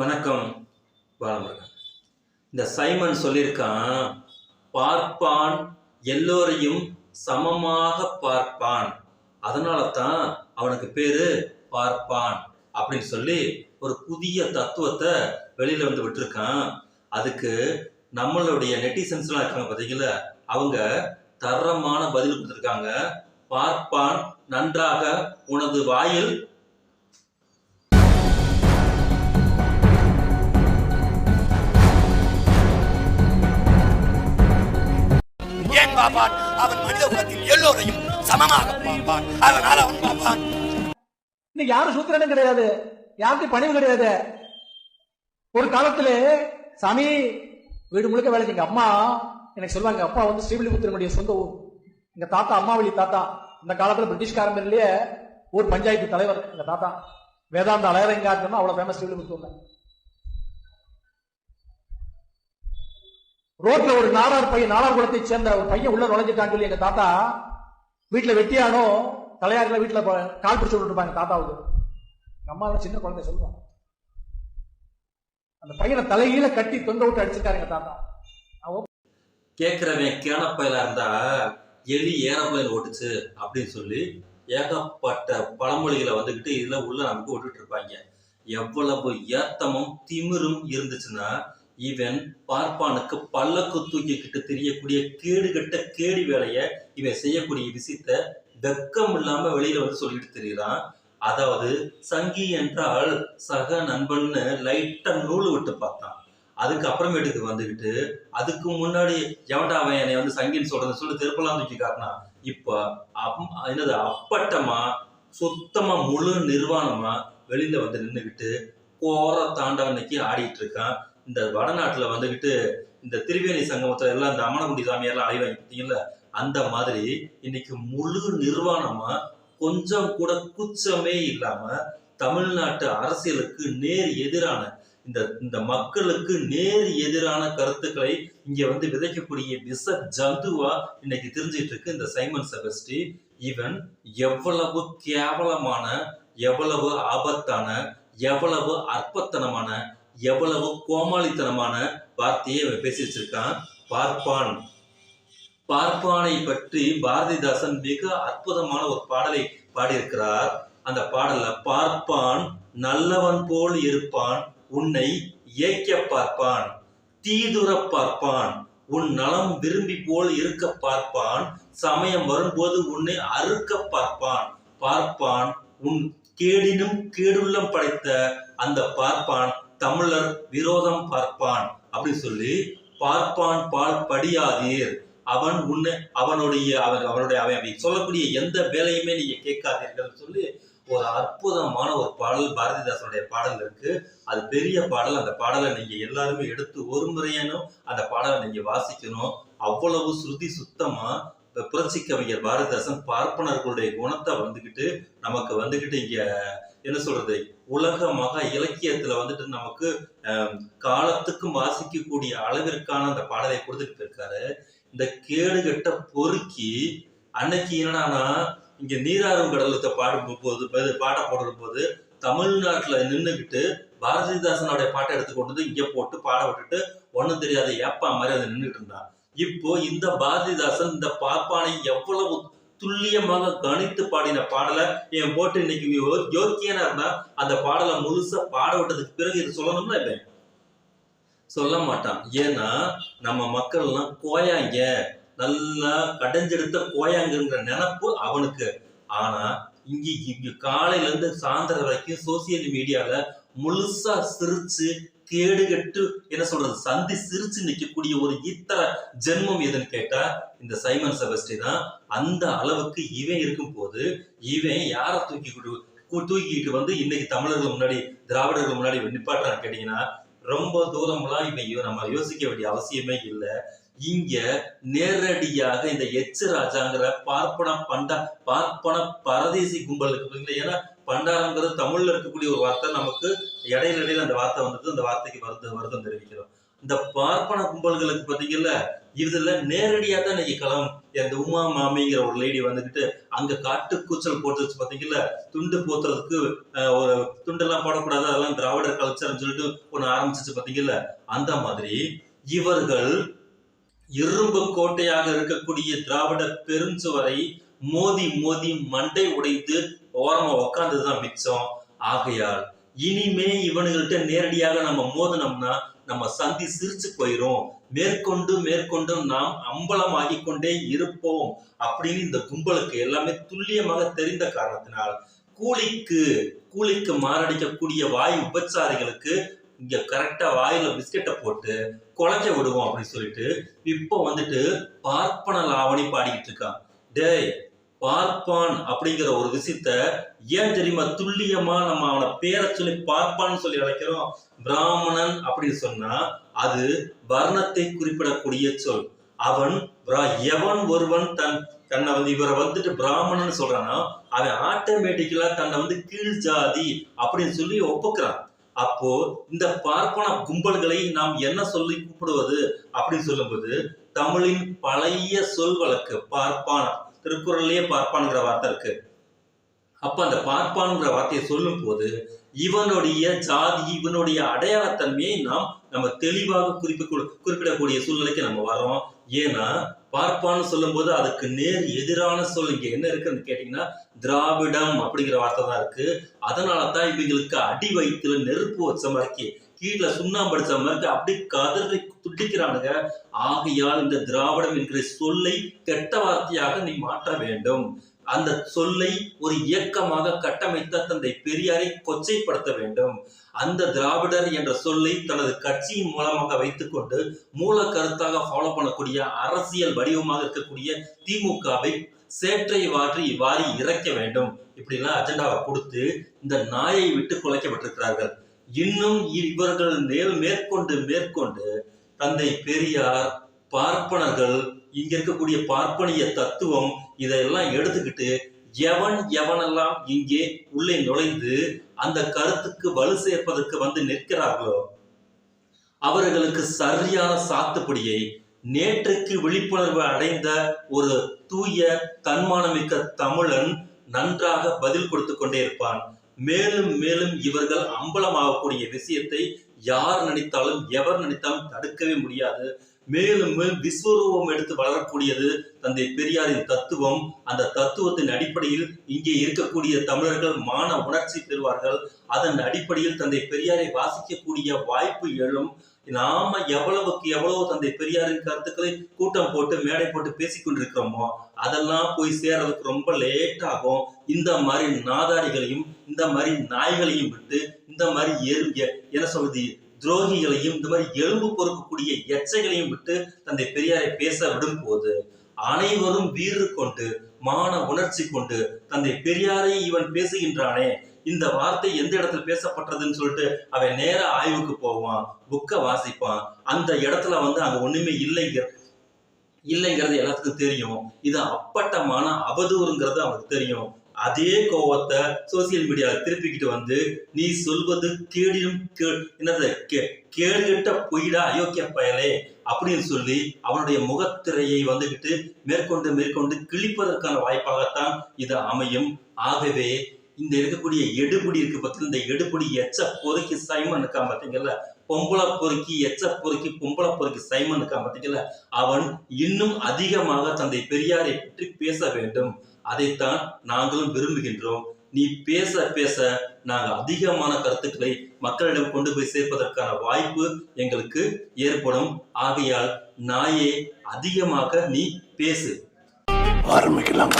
வணக்கம் பாலமுருகன். இந்த சைமன் சொல்லியிருக்கான் பார்ப்பான் எல்லோரையும் சமமாக பார்ப்பான். அதனால தான் அவனுக்கு பேரு பார்ப்பான் அப்படின்னு சொல்லி ஒரு புதிய தத்துவத்தை வெளியில வந்து விட்டுருக்கான். அதுக்கு நம்மளுடைய நெட்டிசன்ஸ்லாம் இருக்காங்க பார்த்தீங்களா அவங்க தரமான பதில் கொடுத்துருக்காங்க. பார்ப்பான் நன்றாக உனது வாயில் ஏன் பார்ப்பான்? அவன் மனித குலத்தில் எல்லோரையும் சமமாக பார்ப்பான். அதனால் அவன் பார்ப்பான். இன்னைக்கு யாரும் சூத்திரனும் கிடையாது. யாருக்கும் பணிவு கிடையாது. ஒரு காலத்துல சாமி வீடு முழுக்க வேலை எங்க அம்மா எனக்கு சொல்லுவாங்க அப்பா வந்து ஸ்ரீவில்லிபுத்திரனுடைய சொந்த ஊர். எங்க தாத்தா அம்மாவளி தாத்தா. அந்த காலத்துல பிரிட்டிஷ்காரன் ஒரு பஞ்சாயத்து தலைவர் எங்க தாத்தா. வேதாந்த அலையரங்காட்டம் அவ்வளவு ஃபேமஸ் ஸ்ரீவில்லிபுத்தூர்ல. ரோட்ல ஒரு நாடார் பையன் நாடார் குலத்தை சேர்ந்த ஒரு பையன் உள்ள நுழைஞ்சிட்டான்னு சொல்லி எங்க தாத்தா வீட்டுல வெட்டியானோ தலையாரில வீட்டுல கால் பிடிச்சு விட்டுருப்பாங்க தாத்தாவுக்கு. எங்க அம்மா சின்ன குழந்தை சொல்லுவாங்க. அந்த பையனை தலையில கட்டி தொங்க விட்டு அடிச்சிருக்காரு எங்க தாத்தா. அவன் கேட்குறவன் கேனப்பயிலா இருந்தா எலி ஏரோப்ளைன் ஓட்டுச்சு அப்படின்னு சொல்லி ஏகப்பட்ட பழமொழிகளை வந்துகிட்டு இதுல உள்ள நமக்கு விட்டுட்டு இருப்பாங்க. எவ்வளவு ஏத்தமும் திமிரும் இருந்துச்சுன்னா இவன் பார்ப்பானுக்கு பல்லக்கு தூக்கிக்கிட்டு தெரியக்கூடிய கேடுகட்ட கேடி வேலையை இவன் செய்யக்கூடிய விஷயத்த வெக்கம் இல்லாம வெளியில வந்து சொல்லிட்டு தெரியுறான். அதாவது சங்கி என்றால் சக நண்பன்னு லைட்டா நூல் விட்டு பார்த்தான். அதுக்கு அப்புறமேட்டுக்கு வந்துகிட்டு அதுக்கு முன்னாடி எவன்டா அவன் என்னை வந்து சங்கின்னு சொல்றது சொல்லி திருப்பலாம் தூக்கி காட்டினா இப்ப அப்- என்னது அப்பட்டமா சுத்தமா முழு நிர்வாணமா வெளியில வந்து போற கோர இன்னைக்கு ஆடிட்டு இருக்கான். இந்த வடநாட்டுல வந்துகிட்டு இந்த திரிவேணி சங்கமத்துல எல்லாம் இந்த அமனகுண்டி சாமியார்லாம் அலைவாங்க பார்த்தீங்கல்ல அந்த மாதிரி இன்னைக்கு முழு நிர்வாணமா கொஞ்சம் கூட குச்சமே இல்லாம தமிழ்நாட்டு அரசியலுக்கு நேர் எதிரான இந்த இந்த மக்களுக்கு நேர் எதிரான கருத்துக்களை இங்க வந்து விதைக்கக்கூடிய விச ஜந்துவா இன்னைக்கு தெரிஞ்சிட்டு இருக்கு. இந்த சைமன் செபஸ்டி இவன் எவ்வளவு கேவலமான எவ்வளவு ஆபத்தான எவ்வளவு அற்பத்தனமான எவ்வளவு கோமாளித்தனமான வார்த்தையை இவன் பேசி வச்சிருக்கான். பார்ப்பான். பார்ப்பானை பற்றி பாரதிதாசன் மிக அற்புதமான ஒரு பாடலை பாடியிருக்கிறார். அந்த பாடல்ல பார்ப்பான் நல்லவன் போல் இருப்பான் உன்னை ஏய்க்க பார்ப்பான் தீதுர பார்ப்பான் உன் நலம் விரும்பி போல் இருக்க பார்ப்பான் சமயம் வரும்போது உன்னை அறுக்க பார்ப்பான் பார்ப்பான் உன் கேடினும் கேடுள்ளம் படைத்த அந்த பார்ப்பான் தமிழர் விரோதம் பார்ப்பான் அப்படி சொல்லி பார்ப்பான் பால் படியாதீர். அவன் உன்னை அவனுடைய அவன் அவனுடைய அவன் சொல்லக்கூடிய எந்த வேலையுமே நீங்க கேட்காதீர்கள் சொல்லி ஒரு அற்புதமான ஒரு பாடல் பாரதிதாசனுடைய பாடல் இருக்கு. அது பெரிய பாடல். அந்த பாடலை நீங்க எல்லாருமே எடுத்து ஒரு முறையேனும் அந்த பாடலை நீங்க வாசிக்கணும். அவ்வளவு ஸ்ருதி சுத்தமா புரட்சி கவிஞர் பாரதிதாசன் பார்ப்பனர்களுடைய குணத்தை வந்துக்கிட்டு நமக்கு வந்துக்கிட்டு இங்க என்ன சொல்றது உலக மகா இலக்கியத்துல வந்துட்டு நமக்கு காலத்துக்கும் வாசிக்கக்கூடிய அளவிற்கான அந்த பாடலை கொடுத்துட்டு இருக்காரு இந்த கேடுகட்ட பொறுக்கி அன்னைக்கு என்னன்னா இங்க நீராறும் கடலத்தை பாடும் போது பாட்டை போடும் போது தமிழ்நாட்டுல நின்னுகிட்டு பாரதிதாசனுடைய பாட்டை எடுத்து கொண்டு வந்து இங்க போட்டு பாட விட்டுட்டு ஒன்றும் தெரியாத ஏப்பா மாதிரி அதை நின்றுட்டு இருந்தான். இப்போ இந்த பாரதிதாசன் இந்த பார்ப்பானை எவ்வளவு துல்லியமாக கணித்து பாடின பாடலை என் போட்டு இன்னைக்கு யோக்கியனா இருந்தா அந்த பாடலை முழுசா பாட விட்டதுக்கு பிறகு இது சொல்லணும்னா இல்லை சொல்ல மாட்டான். ஏன்னா நம்ம மக்கள் எல்லாம் கோயாங்க. நல்லா கடைஞ்செடுத்த கோயாங்கன்ற நினப்பு அவனுக்கு. ஆனா இங்க இங்க காலையில இருந்து சாயந்தரம் வரைக்கும் சோசியல் மீடியால முழுசா சிரிச்சு கேடுகட்டு என்ன சொல்றது? சந்தி சிரிச்சு நிற்கக்கூடிய ஒரு இத்தர ஜென்மம் எதுன்னு கேட்டா இந்த சைமன் செபஸ்டி தான். அந்த அளவுக்கு இவன் இருக்கும் போது இவன் யாரை தூக்கி தூக்கிட்டு வந்து இன்னைக்கு தமிழர்கள் முன்னாடி திராவிடர்கள் முன்னாடி நிப்பாட்டுறான்னு கேட்டீங்கன்னா ரொம்ப தூரம்லாம் இவன் யோ- நம்ம யோசிக்க வேண்டிய அவசியமே இல்லை. இங்க நேரடியாக இந்த எச்சு ராஜாங்கிற பார்ப்பன பண்டா பார்ப்பன பரதேசி கும்பலுக்கு பார்த்தீங்களா ஏன்னா பண்டாரங்கிறது தமிழ்ல இருக்கக்கூடிய ஒரு வார்த்தை. நமக்கு இடையில இடையில அந்த வார்த்தை வந்தது அந்த வார்த்தைக்கு வருத்தம் வருத்தம் தெரிவிக்கிறோம். இந்த பார்ப்பன கும்பல்களுக்கு பாத்தீங்கல்ல இதுல நேரடியா தான் இன்னைக்கு களம். இந்த உமா மாமிங்கிற ஒரு லேடி வந்துகிட்டு அங்க காட்டு கூச்சல் போட்டு வச்சு பாத்தீங்கல்ல துண்டு போத்துறதுக்கு அஹ், ஒரு துண்டெல்லாம் போடக்கூடாது அதெல்லாம் திராவிடர் கல்ச்சர்னு சொல்லிட்டு ஒண்ணு ஆரம்பிச்சிச்சு பாத்தீங்கல்ல அந்த மாதிரி இவர்கள் இரும்பு கோட்டையாக இருக்கக்கூடிய திராவிட பெருஞ்சுவரை மோதி மோதி மண்டை உடைந்து ஓரமா உக்காந்ததுதான் மிச்சம். ஆகையால் இனிமே இவனுங்கள்ட்ட நேரடியாக நம்ம மோதினோம்னா நம்ம சந்தி சிரிச்சு போயிரும். மேற்கொண்டு மேற்கொண்டு நாம் அம்பலமாகி கொண்டே இருப்போம் அப்படின்னு இந்த கும்பலுக்கு எல்லாமே துல்லியமாக தெரிந்த காரணத்தினால் கூலிக்கு கூலிக்கு மாரடிக்கக்கூடிய வாய் உபச்சாரிகளுக்கு இங்க கரெக்டா வாயில பிஸ்கெட்டை போட்டு குழஞ்ச விடுவோம் அப்படின்னு சொல்லிட்டு இப்போ வந்துட்டு பார்ப்பன லாவணி பாடிக்கிட்டு இருக்கான். டேய் பார்ப்பான் அப்படிங்கிற ஒரு விஷயத்த ஏன் தெரியுமா? துல்லியமா நம்ம அவனை பேரை சொல்லி பார்ப்பான்னு சொல்லி அழைக்கிறோம். பிராமணன் அப்படின்னு சொன்னா அது வர்ணத்தை குறிப்பிடக்கூடிய சொல். அவன் எவன் ஒருவன் தன் தன்னை வந்து இவரை வந்துட்டு பிராமணன் சொல்றானா அவன் ஆட்டோமேட்டிக்கலா தன்னை வந்து கீழ் ஜாதி அப்படின்னு சொல்லி ஒப்புக்கிறான். அப்போ இந்த பார்ப்பன கும்பல்களை நாம் என்ன சொல்லி கூப்பிடுவது அப்படின்னு சொல்லும்போது தமிழின் பழைய சொல் வழக்கு பார்ப்பான். திருக்குறள்லயே பார்ப்பான்ங்கிற வார்த்தை இருக்கு. அப்ப அந்த பார்ப்பான்ங்கிற வார்த்தையை சொல்லும் போது இவனுடைய ஜாதி இவனுடைய அடையாளத்தன்மையை நாம் நம்ம தெளிவாக குறிப்பிட குறிப்பிடக்கூடிய சூழ்நிலைக்கு நம்ம வரோம் ஏன்னா பார்ப்பான்னு சொல்லும்போது அதுக்கு நேர் எதிரான சொல். இங்க என்ன இருக்குன்னு கேட்டீங்கன்னா திராவிடம் அப்படிங்கிற வார்த்தை தான் இருக்கு. அதனால தான் இவங்களுக்கு அடி வயிற்றுல நெருப்பு வச்ச மாதிரி கீழே சுண்ணாம்பு அடிச்ச மாதிரி அப்படி கதறி துடிக்கிறானுங்க ஆகையால் இந்த திராவிடம் என்கிற சொல்லை கெட்ட வார்த்தையாக நீ மாற்ற வேண்டும். அந்த சொல்லை ஒரு இயக்கமாக கட்டமைத்த தந்தை பெரியாரை கொச்சைப்படுத்த வேண்டும். அந்த திராவிடர் என்ற சொல்லை தனது கட்சியின் மூலமாக வைத்துக்கொண்டு மூல கருத்தாக ஃபாலோ பண்ணக்கூடிய அரசியல் வடிவமாக இருக்கக்கூடிய திமுகவை சேற்றை வாற்றி வாரி இறைக்க வேண்டும். இப்படிலாம் அஜெண்டாவை கொடுத்து இந்த நாயை விட்டு குலைக்கப்பட்டிருக்கிறார்கள். இன்னும் இவர்கள் மேல் மேற்கொண்டு மேற்கொண்டு தந்தை பெரியார் பார்ப்பனர்கள் இங்க இருக்கக்கூடிய பார்ப்பனிய தத்துவம் இதையெல்லாம் எடுத்துக்கிட்டு எவன் எவனெல்லாம் இங்கே உள்ளே நுழைந்து அந்த கருத்துக்கு வலு சேர்ப்பதற்கு வந்து நிற்கிறார்களோ அவர்களுக்கு சரியான சாத்துப்படியை நேற்றுக்கு விழிப்புணர்வு அடைந்த ஒரு தூய தன்மானமிக்க தமிழன் நன்றாக பதில் கொடுத்து கொண்டே இருப்பான். மேலும் மேலும் இவர்கள் அம்பலமாகக்கூடிய விஷயத்தை யார் நினைத்தாலும் எவர் நினைத்தாலும் தடுக்கவே முடியாது. மேலும் மேலும் விஸ்வரூபம் எடுத்து வளரக்கூடியது தந்தை பெரியாரின் தத்துவம். அந்த தத்துவத்தின் அடிப்படையில் இங்கே இருக்கக்கூடிய தமிழர்கள் மான உணர்ச்சி பெறுவார்கள். அதன் அடிப்படையில் தந்தை பெரியாரை வாசிக்கக்கூடிய வாய்ப்பு எழும். நாம எவ்வளவுக்கு எவ்வளவு தந்தை பெரியாரின் கருத்துக்களை கூட்டம் போட்டு மேடை போட்டு பேசிக்கொண்டிருக்கிறோமோ அதெல்லாம் போய் சேர்றதுக்கு ரொம்ப லேட் ஆகும். இந்த மாதிரி நாதாரிகளையும் இந்த மாதிரி நாய்களையும் விட்டு இந்த மாதிரி எரு என்ன சொல்றது துரோகிகளையும் இந்த மாதிரி எலும்பு பொறுக்கக்கூடிய எச்சைகளையும் விட்டு தந்தை பெரியாரை பேச விடும் போது அனைவரும் வீறு கொண்டு மான உணர்ச்சி கொண்டு தந்தை பெரியாரை இவன் பேசுகின்றானே இந்த வார்த்தை எந்த இடத்துல பேசப்பட்டதுன்னு சொல்லிட்டு அவன் நேர ஆய்வுக்கு போவான் புக்கை வாசிப்பான். அந்த இடத்துல வந்து அங்க ஒண்ணுமே இல்லைங்க இல்லைங்கிறது எல்லாத்துக்கும் தெரியும். இது அப்பட்டமான அவதூறுங்கிறது அவனுக்கு தெரியும். அதே கோவத்தை சோசியல் மீடியாவில் திருப்பிக்கிட்டு வந்து நீ சொல்வது கேடியும் கே- என்னது? கே- கேடுகட்ட பொய்டா? அயோக்கிய பயலே. அப்படின்னு சொல்லி அவனுடைய முகத்திரையை வந்துகிட்டு மேற்கொண்டு மேற்கொண்டு கிழிப்பதற்கான வாய்ப்பாகத்தான் இது அமையும். ஆகவே இந்த இருக்கக்கூடிய எடுபடி இருக்கு பத்தி இந்த எடுபடி எச்ச பொறுக்கி சைமன் இருக்கான் பாத்தீங்கல்ல பொம்பளை பொறுக்கி எச்ச பொறுக்கி பொம்பளை பொறுக்கி சைமன் இருக்கான் பாத்தீங்கல்ல அவன் இன்னும் அதிகமாக தந்தை பெரியாரை பற்றி பேச வேண்டும். அதைத்தான் நாங்களும் விரும்புகின்றோம். நீ பேச பேச நாங்கள் அதிகமான கருத்துக்களை மக்களிடம் கொண்டு போய் சேர்ப்பதற்கான வாய்ப்பு எங்களுக்கு ஏற்படும். ஆகையால் நாயே அதிகமாக நீ பேசு. ஆரம்பிக்கலாம்.